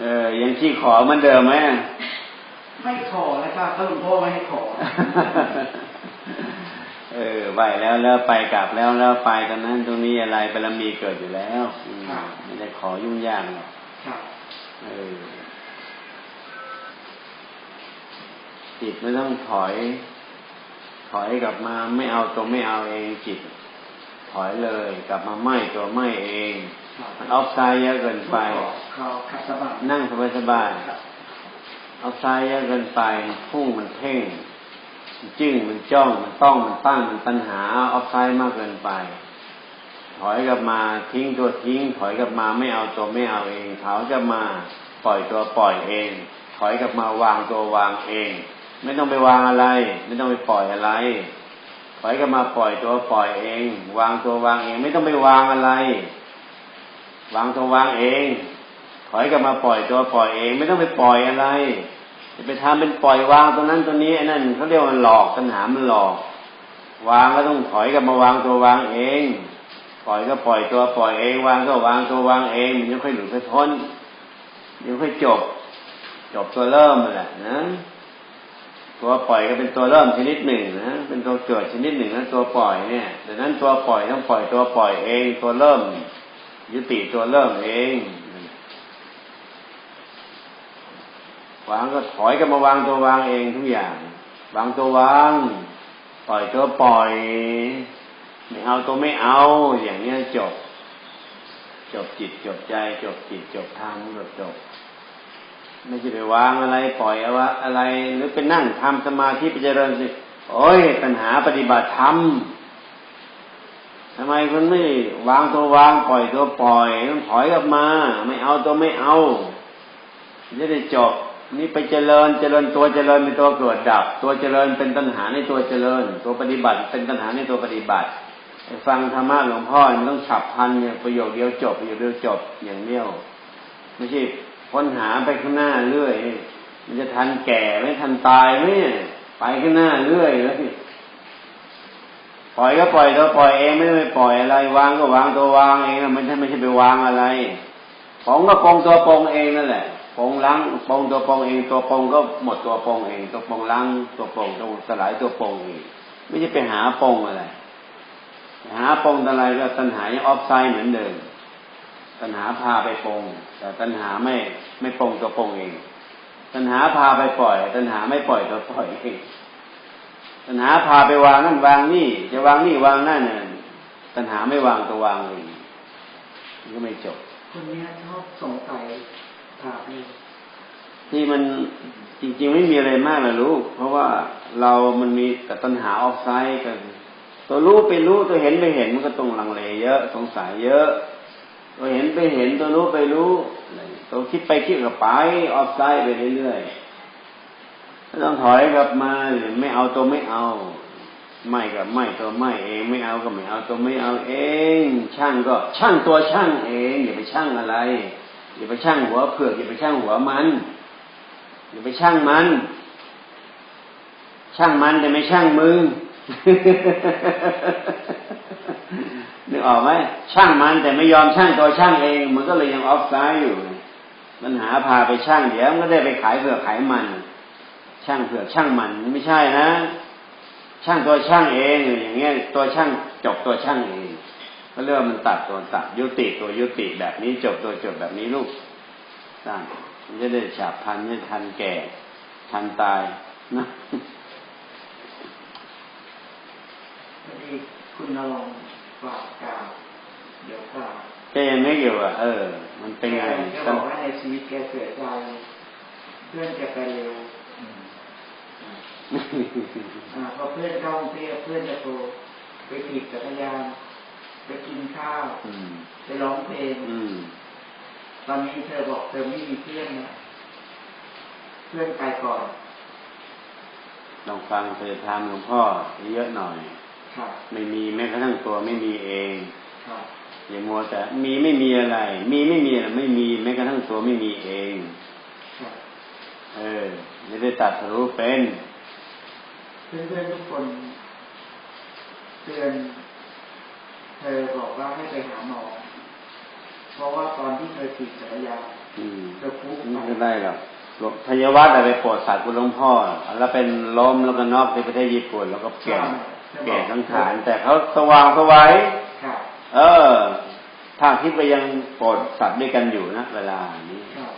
เออยังที่ขอเหมือนเดิมไหมไม่ขอแล้วครับถ้าหลวงพ่อไม่ให้ขอ เออไหวแล้วแล้วไปกลับแล้วแล้วไปตอนนั้น ตรงนี้อะไรบารมีเกิดอยู่แล้วอืมครับไม่ได้ขอยุ่งยากหรอกครับเออจิตไม่ต้องถอย ถอยกลับมาไม่เอาตัวไม่เอาเองจิต ถอยเลย กลับมาไม่ตัวไม่เองครับมัน ออฟไซด์เยอะเกินไป นั่งสบายครับๆเอาซ้ายเยอะเกินไป พุ่งมันเพ่งมันจึ้งมันจ้องมันต้องมันตั้งมันปัญหาออฟไซด์มากเกินไป ถอยกลับมาทิ้งตัวทิ้ง ถอยกลับมาไม่เอาตัวไม่เอาเองถอยกลับมาปล่อยตัวปล่อยเอง ถอยกลับมาวางตัววางเอง ไม่ต้องไปวางอะไร ไม่ต้องไปปล่อยอะไรถอยกลับมาปล่อยตัวปล่อยเอง วางตัววางเอง ไม่ต้องไปวางอะไร วางตัววางเองถอยกลับมาปล่อยตัวปล่อยเอง ไม่ต้องไปปล่อยอะไรจะไปทำเป็นปล่อยวางตัวนั้นตัวนี้ไอ้นั่นเขาเรียกว่าหลอกปัญหามันหลอก วางก็ต้องถอยกลับมาวางตัววางเอง ปล่อยก็ปล่อยตัวปล่อยเอง วางก็วางตัววางเองมันยังค่อยหลุดค่อยพ้นยังค่อยจบ จบตัวเริ่มแหละนะตัวปล่อยก็เป็นตัวเริ่มชนิดหนึ่งนะเป็นตัวเกิดชนิดหนึ่งนะตัวปล่อยเนี่ยดังนั้นตัวปล่อยต้องปล่อยตัวปล่อยเองตัวเริ่ม ยุติตัวเริ่มเองวางก็ถอยกันมาวางตัววางเองทุกอย่าง วางตัววาง ปล่อยตัวปล่อย ไม่เอาตัวไม่เอา อย่างเนี้ยจบ จบจิตจบใจ จบจิตจบธรรมจบจบไม่ใช่ไปวางอะไร ปล่อยเอาวะอะไร หรือไปนั่งทำสมาธิไปเจริญสิโอ้ยปัญหาปฏิบัติธรรม ทำไมคุณไม่วางตัววางปล่อยตัวปล่อยต้องถอยกลับมา ไม่เอาตัวไม่เอาจะได้จบนี่ไปเจริญเจริญตัวเจริญเป็นตัวเกิดดับ ตัวเจริญเป็นตัณหาในตัวเจริญ ตัวปฏิบัติเป็นตัณหาในตัวปฏิบัติฟังธรรมะหลวงพ่อมันต้องฉับพันเนี่ยประโยคเดียวจบประโยคเดียวจบอย่างเดียวไม่ใช่ค้นหาไปข้างหน้าเรื่อย มันจะทันแก่ไม่ทันตายไหมไปข้างหน้าเรื่อยเลย ปล่อยก็ปล่อยตัวปล่อยเองไม่ไปปล่อยอะไร วางก็วางตัววางเองนะไม่ใช่ไม่ใช่ไปวางอะไรปองก็ปองตัวปองเองนั่นแหละปองล้างปองตัวปองเองตัวปองก็หมดตัวปองเอง ตัวปองล้างตัวปองตัวสลายตัวปองเองไม่ใช่ไปหาปองอะไร หาปองอะไรก็ตัณหายังออฟไซด์เหมือนเดิมตัณหาพาไปปองแต่ตัณหาไม่ไม่ปองตัวปองเอง ตัณหาพาไปปล่อย ตัณหาไม่ปล่อยตัวปล่อยเอง ตัณหาพาไปวางนั่นวางนี่ จะวางนี่วางนั่นน่ะตัณหาไม่วางตัววางเองมันก็ไม่จบ คนเนี้ยชอบสงสัยถามเลยที่มันจริง ๆ ไม่มีอะไรมากเลยลูก เพราะว่าเรามันมีแต่ตัณหาออฟไซด์กัน ตัวรู้ไปรู้ตัวเห็นไปเห็นมันก็ต้องลังเลเยอะสงสัยเยอะตัวเห็นไปเห็นตัวรู้ไปรู้ตัวคิดไปคิดกับไปออฟไซด์ไปเรื่อยๆ ต้องถอยกลับมาหรือไม่เอาตัวไม่เอา ไม่กับไม่ตัวไม่เองไม่เอาก็ไม่เอาตัวไม่เอาเอง ช่างก็ช่างตัวช่างเองอย่าไปช่างอะไรอย่าไปช่างหัวเผือกอย่าไปช่างหัวมันอย่าไปช่างมัน ช่างมันแต่ไม่ช่างมึงนึกออกไหมช่างมันแต่ไม่ยอมช่างตัวช่างเอง มันก็เลยยังออฟไซด์อยู่มันหาพาไปช่างเดี๋ยวมันก็ได้ไปขายเผือกขายมัน ช่างเผือกช่างมันไม่ใช่นะ ช่างตัวช่างเองอย่างเงี้ยตัวช่างจบตัวช่างเองก็เรื่องมันตัดตัวตัดยุติตัวยุติแบบนี้จบตัวจบแบบนี้ลูกสร้างมันจะได้ฉับพลันไม่ทันแก่ทันตายนะพอดีคุณนรงค์ฝากกล่าวเดี๋ยวกล่าวแกยังไม่อยู่อะเออ มันเป็นไงแกบอกว่าในชีวิตแกเสียใจเพื่อนแกไปเร็วอ่า พอเพื่อนเข้ากรุงเทพเพื่อนจะโทรไปถีบจักรยานไปกินข้าวอืมไปร้องเพลงอืมตอนนี้เธอบอกเธอไม่มีเพื่อนนะเพื่อนไปก่อนลองฟังเธอทำหลวงพ่อเยอะหน่อยครับไม่มีแม้กระทั่งตัวไม่มีเองครับอย่ามัวแต่มีไม่มีอะไร มีไม่มีอะไรไม่มีแม้กระทั่งตัวไม่มีเองครับเออไม่ได้ตัดรู้เป็น เพื่อนๆทุกคนเตือนเธอบอกว่าให้ไปหาหมอ เพราะว่าตอนที่เคยขี่จักรยานอืมเธอพุกไม่ได้หรอกหลวงพยาวัดอะไรโปรดสัตว์คุณหลวงพ่อ แล้วเป็นล้มแล้วก็นอกในประเทศญี่ปุ่นแล้วก็เปลี่ยนเปลี่ยนสังขารแต่เขาสว่างสวัยครับเออ ทางที่ไปยังโปรดสัตว์ด้วยกันอยู่นะเวลานี้ครับ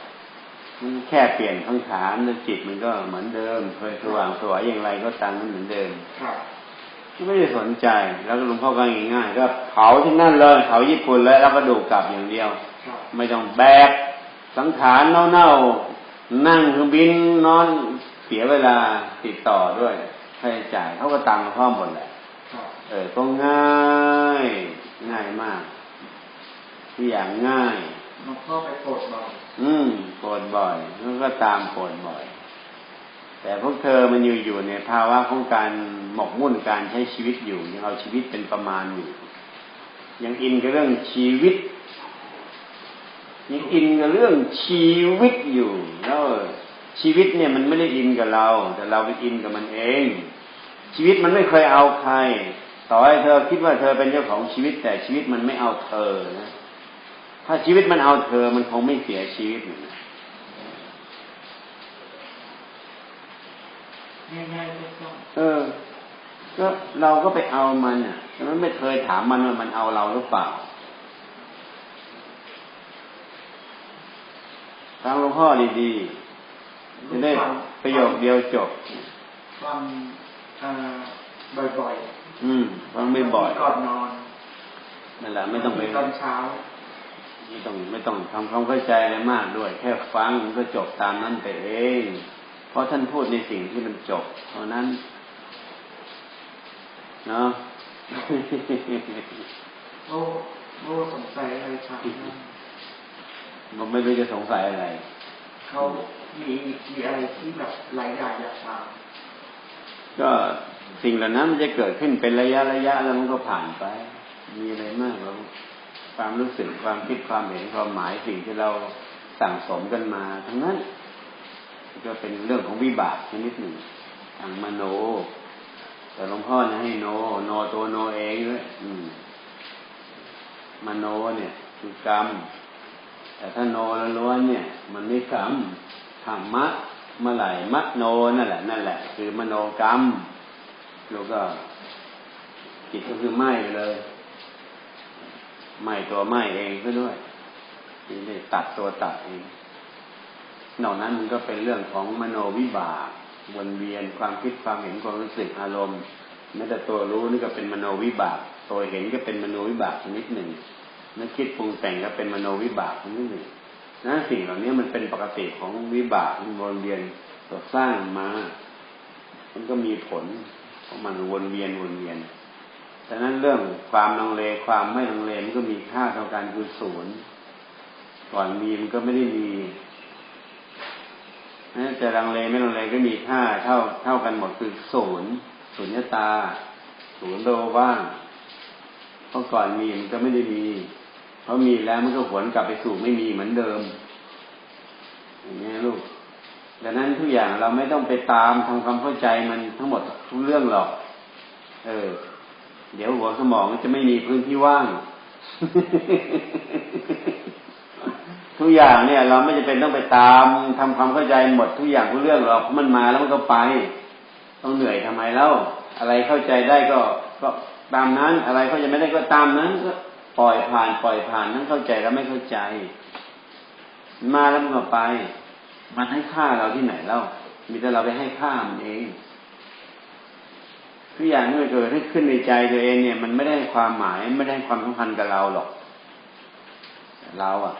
มันแค่เปลี่ยนสังขารแล้วจิตมันก็เหมือนเดิมเคยสว่างสวยอย่างไรก็ตามมันเหมือนเดิมครับไม่ได้สนใจ แล้วก็หลวงพ่อก็ง่ายๆก็เผาที่นั่นเลยเผาญี่ปุ่นเลยแล้วก็ดูกลับอย่างเดียวครับไม่ต้องแบกสังขารเน่าๆนั่งเครื่องบินนอนเสียเวลาติดต่อด้วยค่าใช้จ่ายเขาก็ตังค์มาพร้อมหมดแหละครับเออก็ง่ายง่ายมากทุกอย่างง่ายหลวงพ่อไปโปรดบอก อืมโกรธบ่อยแล้วก็ตามโกรธบ่อย แต่พวกเธอมันอยู่อยู่ในภาวะของการหมกมุ่นการใช้ชีวิตอยู่ ยังเอาชีวิตเป็นประมาณอยู่ยังอินกับเรื่องชีวิตยังอินกับเรื่องชีวิตอยู่ แล้วชีวิตเนี่ยมันไม่ได้อินกับเรา แต่เราไปอินกับมันเอง ชีวิตมันไม่เคยเอาใคร ต่อให้เธอคิดว่าเธอเป็นเจ้าของชีวิต แต่ชีวิตมันไม่เอาเธอนะ ถ้าชีวิตมันเอาเธอมันคงไม่เสียชีวิตนะง่ายๆไม่ต้องเออ ก็เราก็ไปเอามันอะแต่มันไม่เคยถามมันว่ามันเอาเราหรือเปล่าฟังหลวงพ่อดีๆจะได้ประโยคเดียวจบฟังเอ่อบ่อยอืมฟังๆไม่บ่อยก่อนนอนนั่นแหละไม่ต้องไปตอนเช้า ไม่ต้องไม่ต้องทำความเข้าใจอะไรมากด้วย แค่ฟังมันก็จบตามนั้นไปเอง เพราะท่านพูดในสิ่งที่มันจบเท่านั้นเนาะโอ้โอ้สงสัยอะไรครับมันไม่รู้จะสงสัยอะไร เขามีมีอะไรที่แบบหลายอย่างอยากถามก็สิ่งเหล่านั้นมันจะเกิดขึ้นเป็นระยะระยะแล้วมันก็ผ่านไป มีอะไรมากเรา ความรู้สึกความคิดความเห็นความหมายสิ่งที่เราสั่งสมกันมาทั้งนั้นก็เป็นเรื่องของวิบากชนิดหนึ่ง ทางมโน แต่หลวงพ่อจะให้โน โนตัวโนเองด้วยมโนเนี่ย คือกรรม แต่ถ้าโนล้วนเนี่ย มันไม่กรรมธรรมะเมื่อไหร่มโนนั่นแหละนั่นแหละ คือมโนกรรมแล้วก็จิตก็คือไหม้ไปเลย ไหมตัวไหมเองก็ด้วยนี่ได้ตัดตัวตัดเองนอกนั้นมันก็เป็นเรื่องของมโนวิบากวนเวียนความคิดความเห็นความรู้สึกอารมณ์แม้แต่ตัวรู้นี่ก็เป็นมโนวิบาก ตัวเห็นก็เป็นมโนวิบากชนิดหนึ่งนึกคิดปรุงแต่งก็เป็นมโนวิบากชนิดหนึ่งนะสิ่งเหล่านี้มันเป็นปกติของวิบากมันวนเวียนตัวสร้างมา มันก็มีผลของมันวนเวียนวนเวียน ฉะนั้นเรื่องความลังเลความไม่ลังเลมันก็มีค่าเท่ากันคือศูนย์ก่อนมีมันก็ไม่ได้มีนะจะลังเลไม่ลังเลก็มีค่าเท่าเท่ากันหมดคือศูนย์ศูนย์ตาศูนย์โลว่างเพราะก่อนมีมันก็ไม่ได้มีเพราะมีแล้วมันก็หวนกลับไปสู่ไม่มีเหมือนเดิมอย่างนี้ลูกดังนั้นทุกอย่างเราไม่ต้องไปตามทำความเข้าใจมันทั้งหมดทุกเรื่องหรอก เออ เดี๋ยวหัวสมองจะไม่มีพื้นที่ว่าง ทุกอย่างเนี่ย เราไม่จะเป็นต้องไปตามทำความเข้าใจหมดทุกอย่างทุกเรื่องหรอกมันมาแล้วมันก็ไป ต้องเหนื่อยทำไมเล่าอะไรเข้าใจได้ก็ก็ตามนั้น อะไรเข้าใจไม่ได้ก็ตามนั้นก็ปล่อยผ่านปล่อยผ่านนั้นเข้าใจแล้วไม่เข้าใจ มาแล้วมันก็ไป มันให้ค่าเราที่ไหนเล่ามีแต่เราไปให้ค่ามันเอง ทุกอย่างที่มันเกิดขึ้นในใจตัวเองเนี่ย มันไม่ได้ความหมายไม่ได้ความสำคัญกับเราหรอกแต่เราอะ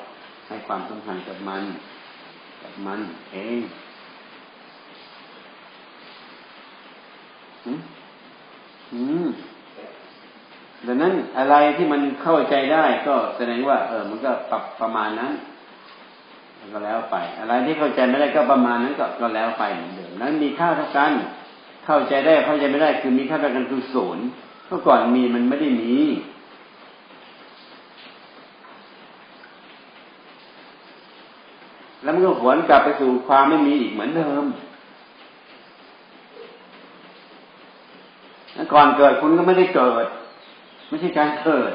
ให้ความสำคัญกับมัน กับมันเองอืมดังนั้นอะไรที่มันเข้าใจได้ก็แสดงว่า เออ มันก็ปรับประมาณนั้นก็แล้วไป อะไรที่เข้าใจไม่ได้ก็ประมาณนั้นก็ก็แล้วไปเหมือนเดิมนั้นมีค่าเท่ากัน เข้าใจได้เข้าใจไม่ได้คือมีค่าเท่ากันคือศูนย์เมื่อก่อนมีมันไม่ได้มีแล้วมันก็หวนกลับไปสู่ความไม่มีอีกเหมือนเดิมก่อนเกิดคุณก็ไม่ได้เกิด ไม่ใช่การเกิด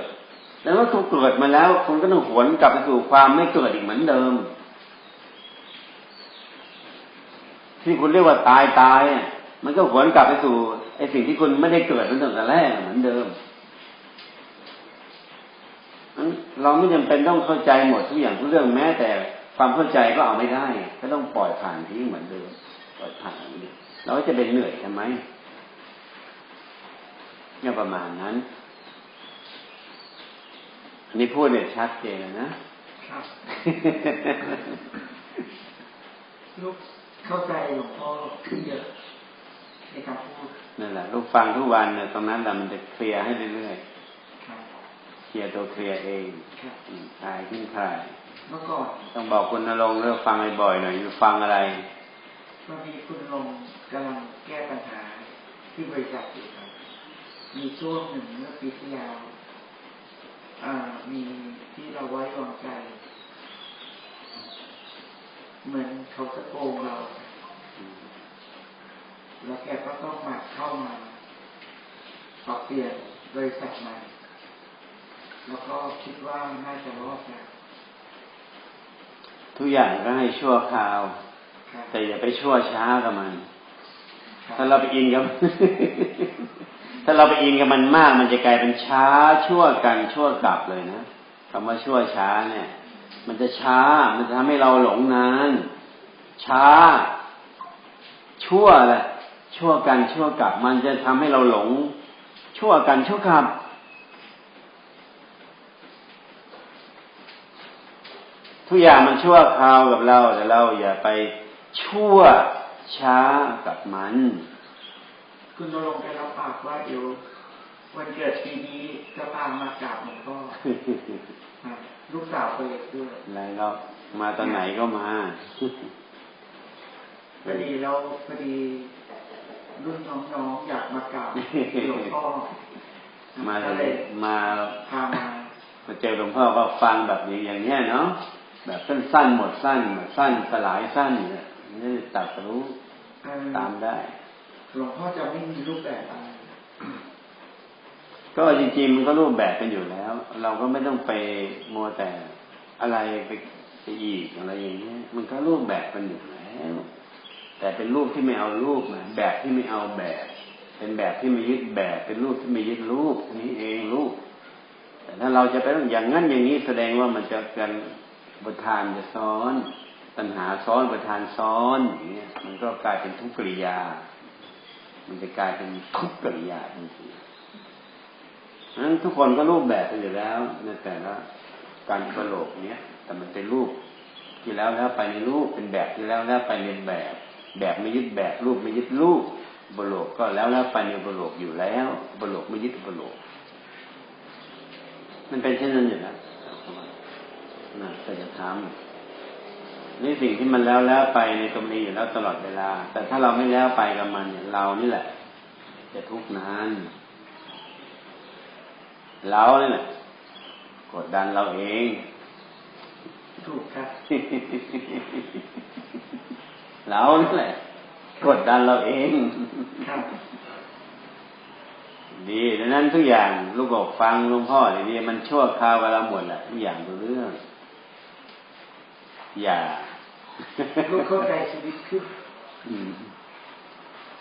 แล้วว่าคุณเกิดมาแล้ว คุณก็ต้องหวนกลับไปสู่ความไม่เกิดอีกเหมือนเดิม ที่คุณเรียกว่าตายตาย มันก็หวนกลับไปสู่ไอ้สิ่งที่คุณไม่ได้เกิดมันตั้งแต่แรกเหมือนเดิมเราไม่จำเป็นต้องเข้าใจหมดทุกอย่างทุกเรื่องแม้แต่ความเข้าใจก็เอาไม่ได้ ก็ต้องปล่อยผ่านทิ้งเหมือนเดิมปล่อยผ่านเราจะเป็นเหนื่อยทำไมเนี่ยประมาณนั้นนนี้พูดเนี่ยชัดเจนนะครับลูกเข้าใจหลวงพ่อขึ้นเยอะ ในการพูดนั่นแหละลูกฟังทุกวันเนี่ยตรงนั้นแหละมันจะเคลียร์ให้เรื่อยๆเคลียร์ตัวเคลียร์เองคลายขึ้นคลายเมื่อก่อนต้องบอกคุณนรงเรื่องฟังบ่อยๆหน่อยฟังอะไรตอนนี้คุณนรงกำลังแก้ปัญหาที่บริษัทอยู่ครับมีช่วงหนึ่งเมื่อปีที่แล้วมีที่เราไว้วางใจ เหมือนเขาจะโกงเรา แล้วแกก็ต้องมาเข้ามาปรับเปลี่ยนบริษัทใหม่แล้วก็คิดว่าน่าจะรอดนะทุกอย่างก็ให้ชั่วคราว แต่อย่าไปชั่วช้ากับมัน ถ้าเราไปอินกับถ้าเราไปอินกับมันมาก มันจะกลายเป็นช้าชั่วกันชั่วกลับเลยนะคำว่าชั่วช้าเนี่ย มันจะช้า มันจะทำให้เราหลงนาน ช้า ชั่วแหละ ชั่วกันชั่วกลับ มันจะทำให้เราหลง ชั่วกันชั่วกลับ ทุกอย่างมันชั่วคราวกับเราแต่เราอย่าไปชั่วช้ากับมัน คุณนรงค์ไปรับปากว่าเดี๋ยววันเกิดปีนี้จะพามากราบหลวงพ่อลูกสาวไปด้วยอะไรเรามาตอนไหนก็มาพอดีเราพอดี รุ่นน้องๆอยากมากราบหลวงพ่อมาเลยมาพามามาเจอหลวงพ่อก็ฟังแบบนี้อย่างเนี้ยเนาะแบบสั้นๆหมดสั้นหมดสั้นสลายสั้นเนี่ยนี่ตัดรู้ตามได้หลวงพ่อจะไม่มีรูปแบบอะไรก็จริงๆมันก็รูปแบบเป็นอยู่แล้ว เราก็ไม่ต้องไปมัวแต่อะไรไปไปอีกอะไรอย่างเงี้ยมันก็รูปแบบเป็นอยู่แล้ว แต่เป็นรูปที่ไม่เอารูปนะแบบที่ไม่เอาแบบ เป็นแบบที่ไม่ยึดแบบ เป็นรูปที่ไม่ยึดรูปนี้เองรูป แต่ถ้าเราจะไปต้องอย่างนั้นอย่างนี้แสดงว่ามันจะเป็นบทานจะซ้อนปัญหาซ้อนประธานซ้อนอย่างเงี้ยมันก็กลายเป็นทุกขกิริยา มันจะกลายเป็นทุกขกิริยาทันทีนั้นทุกคนก็รูปแบบไปอยู่แล้วในแต่ละการกระโหลกเนี้ยแต่มันเป็นรูปที่แล้วแล้วไปในรูปเป็นแบบที่แล้วแล้วไปเรียนแบบ แบบไม่ยึดแบบรูปไม่ยึดรูปบโลกก็แล้วแล้วไปในบโลกอยู่แล้วบโลกไม่ยึดบโลก มันเป็นเช่นนั้นอยู่แล้วนะแต่จะทำนี่สิ่งที่มันแล้วแล้วไปในตรงนี้อยู่แล้วตลอดเวลา แต่ถ้าเราไม่แล้วไปกับมันเนี่ยเรานี่แหละ จะทุกข์นานเราเนี่ยกดดันเราเอง ถูกครับ เรานี่แหละกดดันเราเองดีดังนั้นทุกอย่างลูกบอกฟังหลวงพ่อดีมันชั่วคราวเวลาหมดแหละทุกอย่างทุกเรื่อง อย่าลูกเข้าใจชีวิตขึ้น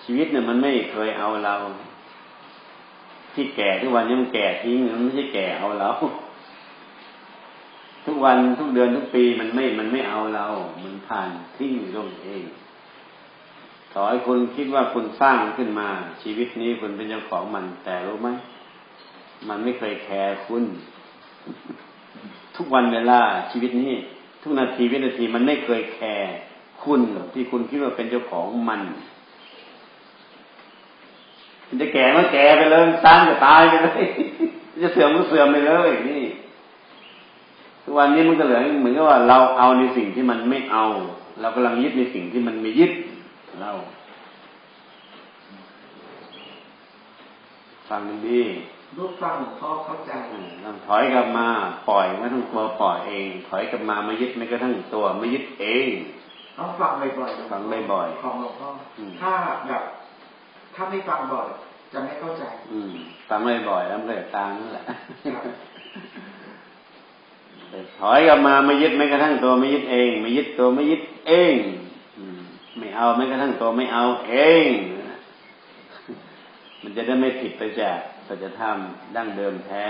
ชีวิตเนี่ยมันไม่เคยเอาเรา ที่แก่ทุกวันนี้มันแก่ทิ้งมันไม่ใช่แก่เอาเรา ทุกวันทุกเดือนทุกปีมันไม่มันไม่เอาเรา มันผ่านทิ้งลงเองต่อให้คุณคิดว่าคุณสร้างขึ้นมา ชีวิตนี้คุณเป็นเจ้าของมัน แต่รู้ไหมมันไม่เคยแคร์คุณ ทุกวันเวลาชีวิตนี้ ทุกนาทีวินาทีมันไม่เคยแคร์คุณที่คุณคิดว่าเป็นเจ้าของมันมันจะแก่มันแก่ไปเลยตายจะตายไปเลยจะเสื่อมก็เสื่อมไปเลยนี่ ทุกวันนี้มันก็เหลือเหมือนกับว่าเราเอาในสิ่งที่มันไม่เอา เรากำลังยึดในสิ่งที่มันไม่ยึดเราฟังดีลูกฟังหลวงพ่อเข้าใจถอยกลับมาปล่อยไม่ต้องตัวปล่อยเอง ถอยกลับมาไม่ยึดไม่กระทั่งตัวไม่ยึดเองต้องฟังบ่อยๆฟังบ่อยๆของหลวงพ่อถ้าแบบถ้าไม่ฟังบ่อยจะไม่เข้าใจ อืมฟังบ่อยๆแล้วมันก็จะตามนั่นแหละ ถอยกลับมาไม่ยึดแม้กระทั่งตัวไม่ยึดเอง ไม่ยึดตัวไม่ยึดเองไม่เอาแม้กระทั่งตัวไม่เอาเอง มันจะได้ไม่ผิดไปจากสัจธรรมดั้งเดิมแท้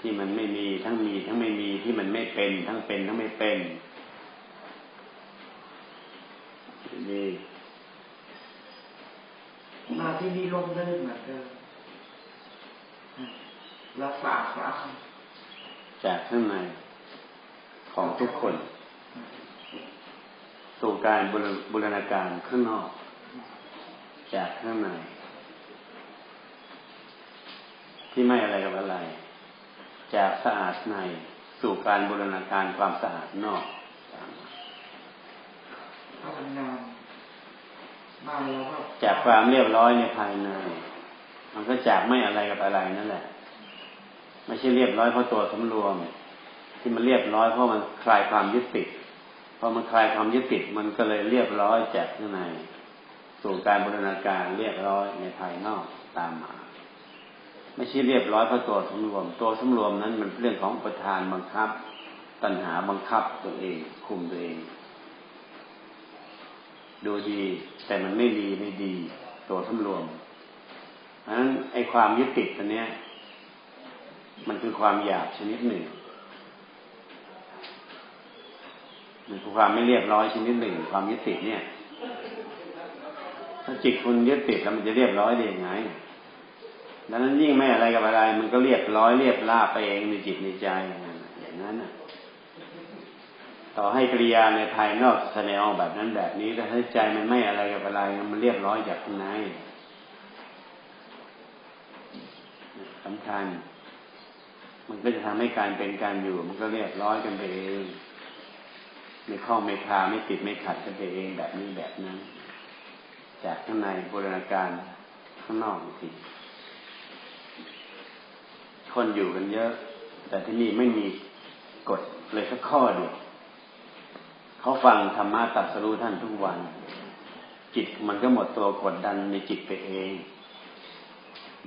ที่มันไม่มีทั้งมีทั้งไม่มีที่มันไม่เป็น ทั้งเป็นทั้งไม่เป็นนี่มาที่นี่ร่มรื่นเหมือนเดิมรักษาสะอาด จากข้างในของทุกคน สู่การบูรบูรณาการข้างนอก จากข้างใน ที่ไม่อะไรกับอะไร จากสะอาดในสู่การบูรณาการความสะอาดนอกตามมาพลังงานมาแล้วก็จากความเรียบร้อยในภายใน มันก็จากไม่อะไรกับอะไรนั่นแหละ ไม่ใช่เรียบร้อยเพราะตัวสำรวม ที่มันเรียบร้อยเพราะมันคลายความยึดติดพอมันคลายความยึดติดมันก็เลยเรียบร้อยจากข้างในสู่การบูรณาการเรียบร้อยในภายนอกตามมาไม่ใช่เรียบร้อยเพราะตัวสำรวม ตัวสำรวมนั้นมันเรื่องของประธานบังคับ ตัณหาบังคับตัวเอง คุมตัวเอง ดูดี แต่มันไม่ดีไม่ดี ตัวสำรวมเพราะฉะนั้นไอ้ความยึดติดตัวเนี้ย มันคือความอยากชนิดหนึ่ง มันคือความไม่เรียบร้อยชนิดหนึ่ง ความยึดติดเนี่ย ถ้าจิตคุณยึดติดแล้วมันจะเรียบร้อยได้ยังไงดังนั้นยิ่งไม่อะไรกับอะไร มันก็เรียบร้อยเรียบราบไปเองในจิตในใจอย่างนั้นน่ะต่อให้กิริยาในภายนอกแสดงออกแบบนั้นแบบนี้แต่ถ้าใจมันไม่อะไรกับอะไรมันเรียบร้อยจากข้างในสำคัญ มันก็จะทำให้การเป็นการอยู่ มันก็เรียบร้อยกันไปเองไม่ข้องไม่คาไม่ติดไม่ขัดกันไปเองแบบนี้แบบนั้น จากข้างในบรณาการข้างนอกทีคนอยู่กันเยอะ แต่ที่นี่ไม่มีกฎเลยสักข้อเดียวเขาฟังธรรมะตัดสรู้ท่านทุกวัน จิตมันก็หมดตัวกดดันในจิตไปเอง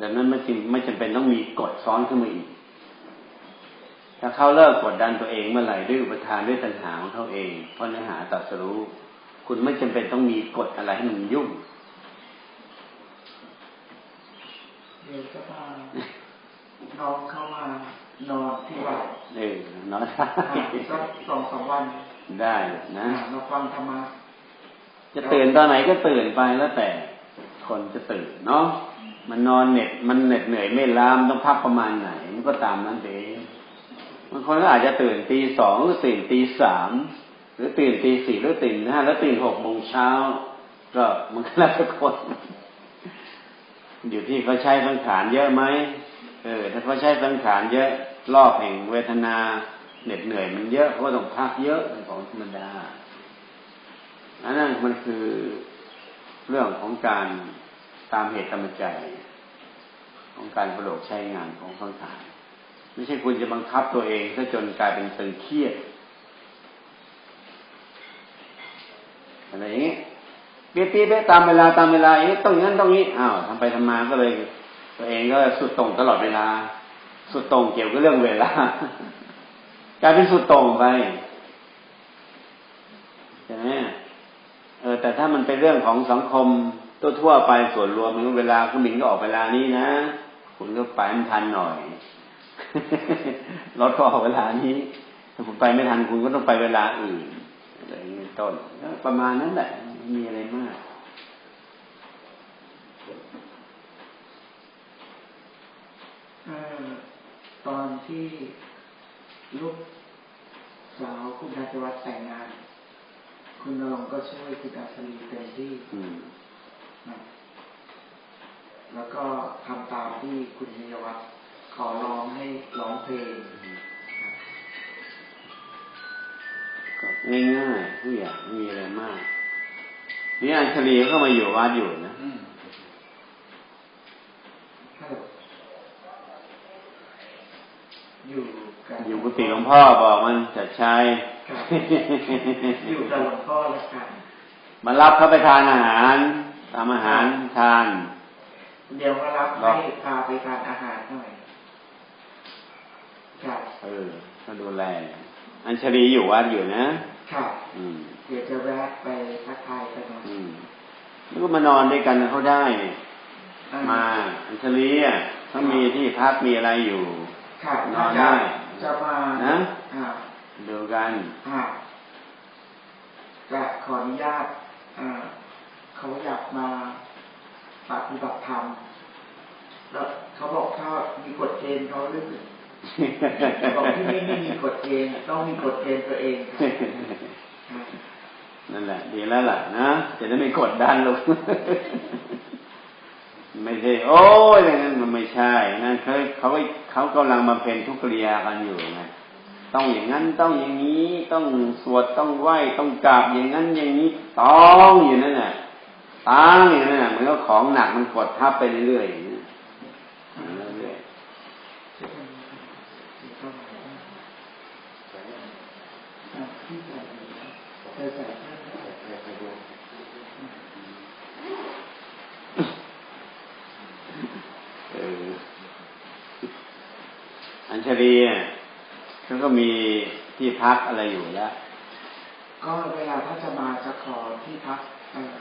ดังนั้นไม่จริงไม่จำเป็นต้องมีกฎซ้อนขึ้นมาอีก ถ้าเขาเลิกกดดันตัวเองเมื่อไหร่ด้วยอุปทานด้วยตัณหาของเขาเอง เพราะเนื้อหาตัดสรู้ คุณไม่จำเป็นต้องมีกฎอะไรให้มันยุ่งเดี๋ยวก็มาน้องเข้ามานอนที่วัดเออเนาะอ่าสักสองสามวัน ได้นะอ่ามาฟังธรรมะจะตื่นตอนไหนก็ตื่นไปแล้วแต่คนจะตื่นเนาะมันนอนเหน็ดมันเหน็ดเหนื่อยไม่ล้ามต้องพักประมาณไหน มันก็ตามนั้นเอง บางคนก็อาจจะตื่นตีสองหรือตื่นตีสามหรือตื่นตีสี่หรือตื่นห้าแล้วตื่นหกโมงเช้าก็มันก็แล้วแต่คนอยู่ที่เขาใช้สังขารเยอะไหมเออ ถ้าเขาใช้สังขารเยอะรอบแห่งเวทนาเหน็ดเหนื่อยมันเยอะเขาก็ต้องพักเยอะเป็นของธรรมดาอันนั้นมันคือเรื่องของการตามเหตุตามปัจของการประโลกใช้งานของสังขาร ไม่ใช่คุณจะบังคับตัวเองซะจนกลายเป็นตึงเครียดอะไรอย่างนี้เปี้ยเปี้ยตามเวลาตามเวลาอย่างนี้ต้องงนั้นต้องนี้อ้าวทำไปทำมาก็เลย ตัวเองก็สุดตรงตลอดเวลา สุดตรงเกี่ยวกับเรื่องเวลากลายเป็นสุดตรงไปใช่ไหมเออแต่ถ้ามันเป็นเรื่องของสังคมทั่วๆไปส่วนรวมมันเวลาเครื่องบินก็ออกเวลานี้นะ คุณก็ไปมันทันหน่อย รถก็ออกเวลานี้ถ้าคุณไปไม่ทันคุณก็ต้องไปเวลาอื่นอะไรอย่างนี้ต้นก็ประมาณนั้นแหละไม่มีอะไรมากเอ่อตอนที่ลูกสาวคุณธัญวัฒน์แต่งงาน คุณนรงค์ก็ช่วยคุณอัศรีเต็มที่อืมนะแล้วก็ทำตามที่คุณธัญวัฒน์ ขอร้องให้ร้องเพลงก็ง่ายๆทุกอย่างไม่มีอะไรมาก นี่อัญชลีก็มาอยู่วัดอยู่นะฮัลโหลอยู่กันอยู่กุฏิหลวงพ่อบอกมันจัดชัยครับอยู่กับหลวงพ่อแล้วกันมารับเขาไปทานอาหารทำอาหารทาน เดี๋ยวมารับครัให้บพาไปทานอาหารหน่อยจครับ เออก็ดูแล อัญชลีอยู่วัดอยู่นะครับอืมเดี๋ยวจะแวะไปทักทายกันหน่อยอืมแล้วก็มานอนด้วยกันเขาได้นี่อ่มาอัญชลีอะเขามีที่พักมีอะไรอยู่ครับนอนจะได้จะมานะอ่าดูกันอ่าจะขออนุญาตอ่าเขาอยากมาปฏิบัติธรรมแล้วเขาบอกถ้ามีกฎเกณฑ์เขาหรือ บอกที่นี่ไม่มีกฎเกณฑ์ต้องมีกฎเกณฑ์ตัวเอง นั่นแหละ ดีแล้วล่ะนะจะได้ไม่กดดันลูกไม่ใช่โอ้ยอย่างนั้นมันไม่ใช่นั่นเขาเขาเขากำลังมาเป็นทุกเริยกันอยู่ไงต้องอย่างนั้นต้องอย่างนี้ต้องสวดต้องไหว้ต้องกราบอย่างนั้นอย่างนี้ต้องอยู่นั่นน่ะตั้งอยู่นั่นน่ะมันก็ของหนักมันกดทับไปเรื่อยๆอย่างนี้เรื่อยๆเอออัญชลีอะเขาก็มีที่พักอะไรอยู่แล้ว ก็เวลาถ้าจะมาจะขอที่พักเอ่อ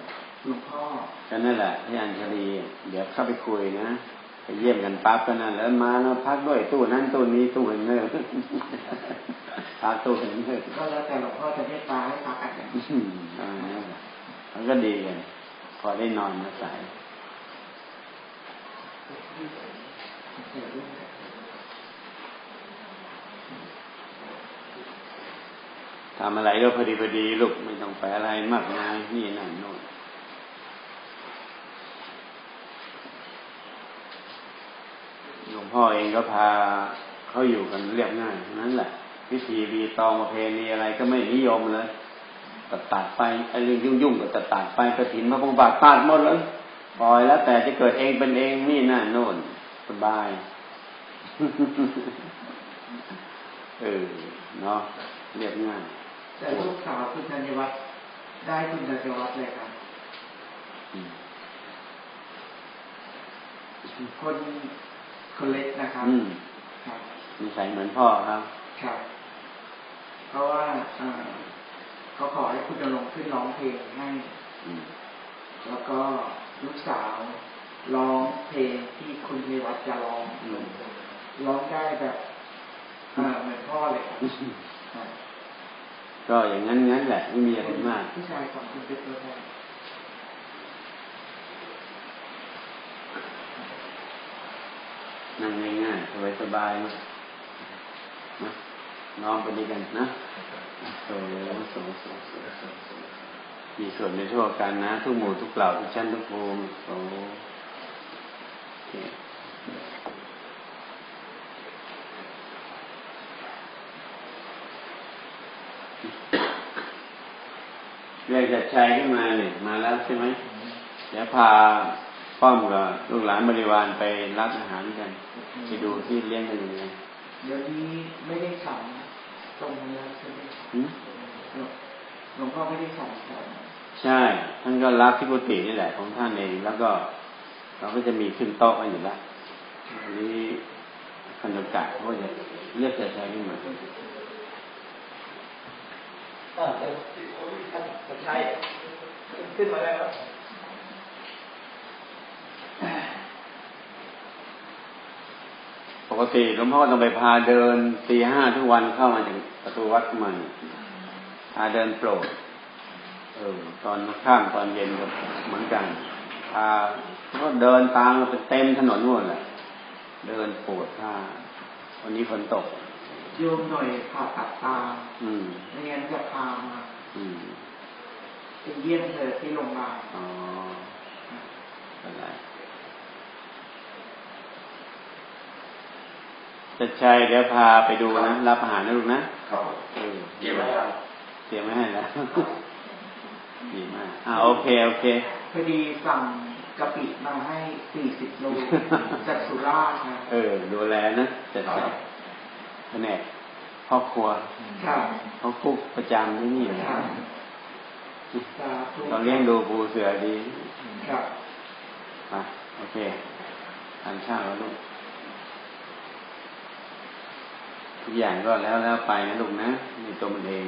หลวงพ่อก็นั่นแหละที่อัญชลีเดี๋ยวเข้าไปคุยนะไปเยี่ยมกันปั๊บก็นั่นแล้วมาแล้วพักด้วยตู้นั้นตู้นี้ตู้เห็นเนอพักตู้เห็นเนอก็แล้วแต่หลวงพ่อจะเมตตาให้พักอะไรอืมอ่ามันก็ดีกันพอได้นอนมาสาย ทำอะไรก็พอดีพอดีลูกไม่ต้องไปอะไรมากมายนี่นั่นโน่นหลวงพ่อเองก็พาเขาอยู่กันเรียบง่ายนั้นแหละพิธีรีตองประเพณีอะไรก็ไม่นิยมเลยตัดตัดไปไอ้เรื่องยุ่งๆก็ตัดตัดไปกระถินพระพงบาทตัดหมดเลย ปล่อยแล้วแต่จะเกิดเองเป็นเองนี่นั่นโน่นสบาย เออ เนาะเรียบง่าย แต่ลูกสาวคุณธัญวัฒน์ได้คุณธัญวัฒน์เลยครับอืมคนคนเล็กนะครับอืมครับนิสัยเหมือนพ่อครับครับเพราะว่าเอ่อเขาขอให้คุณจะลงค์ขึ้นร้องเพลงให้อืมแล้วก็ ลูกสาวร้องเพลงที่คุณเทวัฒน์จะร้องอืมร้องได้แบบเอ่อเหมือนพ่อเลยครับครับก็อย่างนั้นงั้นแหละไม่มีอะไรมากผู้ชายสองคนเป็นตัวแทนนั่งง่ายๆสบายสบายๆนะนะนอนไปดีกันนะโอ้โหสงสงสงสงสง มีส่วนในทั่วกันนะ ทุกหมู่ทุกเหล่าทุกชั้นทุกภูมิโอ้โอเคเรียกจัดชัยขึ้นมาเนี่ยมาแล้วใช่ไหมเดี๋ยวพาป้อมกับลูกหลานบริวารไปรับอาหารกัน ไปดูที่เลี้ยงกันยังไงเดี๋ยวนี้ไม่ได้ฉันตรงนี้ใช่ไหม หืมหลวงพ่อไม่ได้ฉันครับใช่ ท่านก็รับที่กุฏินี่แหละของท่านเอง แล้วก็เราก็จะมีขึ้นโต๊ะไว้อยู่แล้วอันนี้คันกะเขาก็จะเรียกเสียใจขึ้นมาอ่าเดี๋ยวท่านสมชัยขึ้นมาแล้วปกติหลวงพ่อต้องไปพาเดินตีห้าทุกวันเข้ามาจากประตูวัดมัน พาเดินโปรดเออตอนข้ามตอนเย็นก็เหมือนกันพาก็เดินตามไปเต็มถนนนู่นแหละเดินโปรดผ้าวันนี้ฝนตกโยมหน่อยผ่าตัดตาอืมไม่งั้นจะพามาอืมไปเยี่ยมเธอที่โรงพยาบาลอ๋ออะไรจะชัยเดี๋ยวพาไปดูนะ รับอาหารนะลูกนะ ครับเออเกี่ยวไหมครับ เตรียมไว้ให้แล้วดีมากอ่าโอเคโอเคพอดีสั่งกะปิมาให้สี่สิบโลจากสุราษฎร์นะเออ ดูแลนะจัดใส่แผนกครอบครัวครับเขาคุกประจำที่นี่อยู่คแล้รัวบสาธุเราเลี้ยงดูปูเสือดีครับอะโอเคทานข้าวแล้วลูกทุกอย่างก็แล้วแล้วไปนะลูกนะมีตัวมันเอง